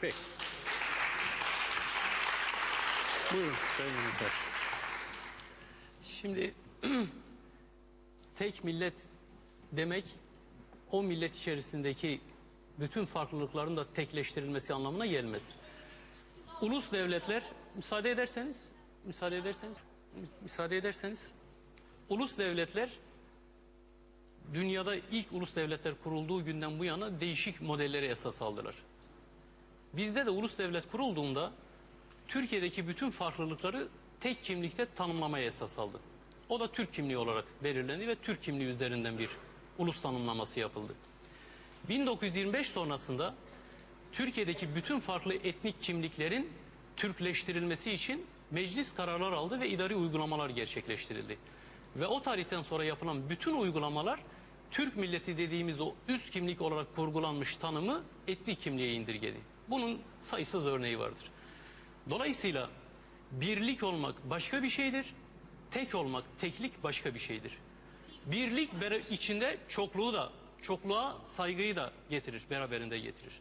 Peki. Buyurun Sayın Yurttaş. Şimdi tek millet demek o millet içerisindeki bütün farklılıkların da tekleştirilmesi anlamına gelmez. Ulus devletler müsaade ederseniz müsaade ederseniz müsaade ederseniz ulus devletler dünyada ilk ulus devletler kurulduğu günden bu yana değişik modelleri esas aldılar. Bizde de ulus devlet kurulduğunda Türkiye'deki bütün farklılıkları tek kimlikte tanımlamaya esas aldı. O da Türk kimliği olarak belirlendi ve Türk kimliği üzerinden bir ulus tanımlaması yapıldı. 1925 sonrasında Türkiye'deki bütün farklı etnik kimliklerin Türkleştirilmesi için meclis kararlar aldı ve idari uygulamalar gerçekleştirildi. Ve o tarihten sonra yapılan bütün uygulamalar Türk milleti dediğimiz o üst kimlik olarak kurgulanmış tanımı etnik kimliğe indirgedi. Bunun sayısız örneği vardır. Dolayısıyla birlik olmak başka bir şeydir. Tek olmak, teklik başka bir şeydir. Birlik içinde çokluğu da, çokluğa saygıyı da getirir, beraberinde getirir.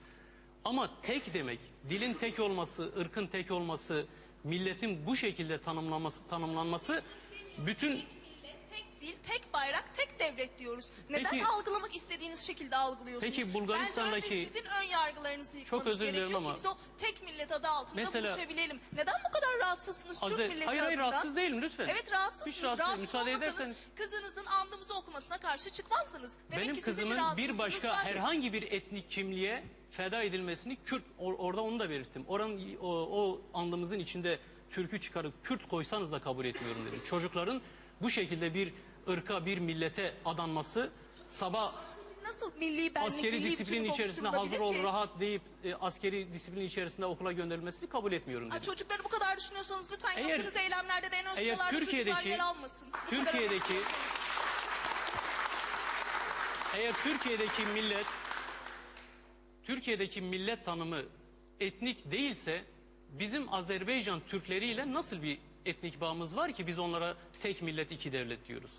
Ama tek demek, dilin tek olması, ırkın tek olması, milletin bu şekilde tanımlanması, tanımlanması bütün Tek dil, tek bayrak, tek devlet diyoruz. Neden Peki- algılamak istediğiniz şekilde algılıyorsunuz? Peki Bulgaristan'daki- Bence önce sizin ön yargılarınızı yıkmanız Çok özür dilerim gerekiyor ama- ki biz o tek millet adı altında Mesela- buluşabilelim. Neden bu kadar rahatsızsınız Azer- Türk milleti hayır hayır adından? rahatsız değilim lütfen. Evet rahatsızsınız. Hiç rahatsız değilim. Müsaade olmasanız ederseniz. kızınızın andımızı okumasına karşı çıkmazsınız. Demek Benim ki sizin kızımın bir rahatsızlığınız başka var. herhangi bir etnik kimliğe feda edilmesini Kürt or- orada onu da belirttim. Oranın o, o andımızın içinde Türk'ü çıkarıp Kürt koysanız da kabul etmiyorum dedim. Çocukların bu şekilde bir ırka, bir millete adanması sabah Nasıl milli benlik, askeri milli disiplin içerisinde hazır ol ki? rahat deyip e, askeri disiplin içerisinde okula gönderilmesini kabul etmiyorum Ha, dedim. çocukları bu kadar düşünüyorsanız lütfen Eğer- yaptığınız eylemlerde de en ön eğer Türkiye'deki- yer almasın. Bu Türkiye'deki-. Eğer Türkiye'deki millet Türkiye'deki millet tanımı etnik değilse bizim Azerbaycan Türkleriyle nasıl bir etnik bağımız var ki biz onlara tek millet iki devlet diyoruz.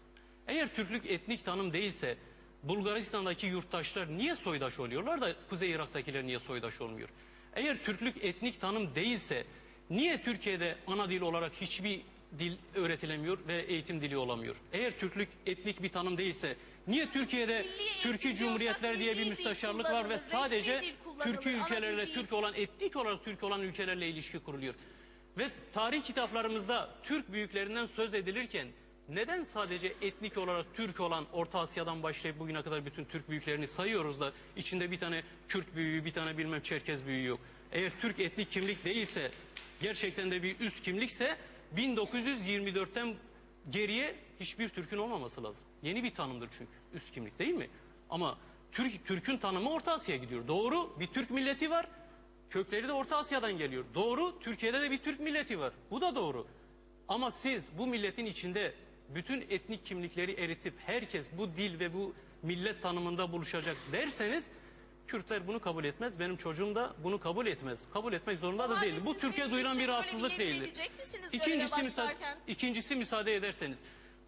Eğer Türklük etnik tanım değilse Bulgaristan'daki yurttaşlar niye soydaş oluyorlar da Kuzey Irak'takiler niye soydaş olmuyor? Eğer Türklük etnik tanım değilse niye Türkiye'de ana dil olarak hiçbir dil öğretilemiyor ve eğitim dili olamıyor? Eğer Türklük etnik bir tanım değilse niye Türkiye'de Milli Türkiye Cumhuriyetler diye bir müsteşarlık var ve sadece Türkiye ülkelerle Türk olan etnik olarak Türk olan ülkelerle ilişki kuruluyor. Ve tarih kitaplarımızda Türk büyüklerinden söz edilirken neden sadece etnik olarak Türk olan Orta Asya'dan başlayıp bugüne kadar bütün Türk büyüklerini sayıyoruz da içinde bir tane Kürt büyüğü bir tane bilmem Çerkez büyüğü yok. Eğer Türk etnik kimlik değilse gerçekten de bir üst kimlikse 1924'ten geriye hiçbir Türk'ün olmaması lazım. Yeni bir tanımdır çünkü üst kimlik değil mi? Ama Türk Türk'ün tanımı Orta Asya'ya gidiyor. Doğru bir Türk milleti var. Kökleri de Orta Asya'dan geliyor. Doğru Türkiye'de de bir Türk milleti var. Bu da doğru. Ama siz bu milletin içinde bütün etnik kimlikleri eritip herkes bu dil ve bu millet tanımında buluşacak derseniz Kürtler bunu kabul etmez. Benim çocuğum da bunu kabul etmez. Kabul etmek zorunda O da değil. Bu siz Türkiye mecliste bir rahatsızlık değildir. İkincisi, müsa- ikincisi müsaade ederseniz.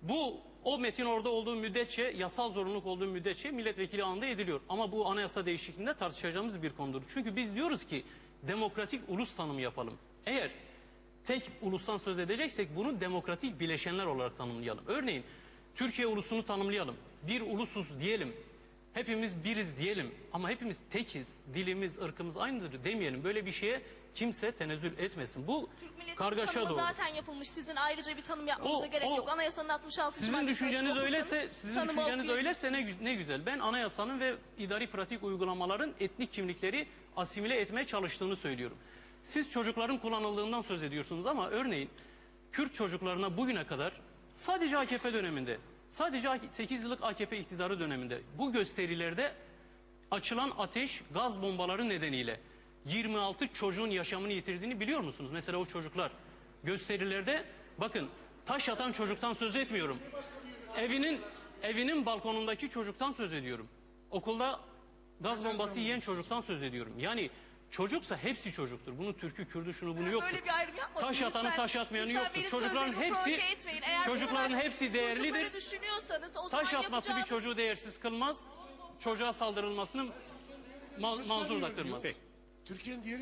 Bu o metin orada olduğu müddetçe yasal zorunluluk olduğu müddetçe milletvekili anında ediliyor. Ama bu anayasa değişikliğinde tartışacağımız bir konudur. Çünkü biz diyoruz ki demokratik ulus tanımı yapalım. Eğer tek ulustan söz edeceksek bunu demokratik bileşenler olarak tanımlayalım. Örneğin Türkiye ulusunu tanımlayalım. Bir ulusuz diyelim. Hepimiz biriz diyelim ama hepimiz tekiz. Dilimiz, ırkımız aynıdır demeyelim. Böyle bir şeye kimse tenezzül etmesin. Bu Türk kargaşa tanımı doğru. zaten yapılmış. Sizin ayrıca bir tanım yapmanıza O- gerek o- yok. Anayasanın 66. Sizin maddesini düşünceniz öyleyse, okursanız sizin düşünceniz öyleyse ne, gü- ne güzel. Ben anayasanın ve idari pratik uygulamaların etnik kimlikleri asimile etmeye çalıştığını söylüyorum. Siz çocukların kullanıldığından söz ediyorsunuz ama örneğin Kürt çocuklarına bugüne kadar sadece AKP döneminde, sadece 8 yıllık AKP iktidarı döneminde bu gösterilerde açılan ateş gaz bombaları nedeniyle 26 çocuğun yaşamını yitirdiğini biliyor musunuz? Mesela o çocuklar gösterilerde bakın taş atan çocuktan söz etmiyorum. Evinin evinin balkonundaki çocuktan söz ediyorum. Okulda gaz bombası yiyen çocuktan söz ediyorum. Yani çocuksa hepsi çocuktur. Bunun Türk'ü, Kürdü, şunu bunu yoktur. Böyle bir ayrım yapmadım. Taş atanı Lütfen- taş atmayanı yoktur. Çocukların hepsi çocukların hepsi değerlidir. Düşünüyorsanız o zaman Taş atması bir yapacağınız- çocuğu değersiz kılmaz. Çocuğa saldırılmasını ma- mazur da kırmaz. Peki. Türkiye'nin diğer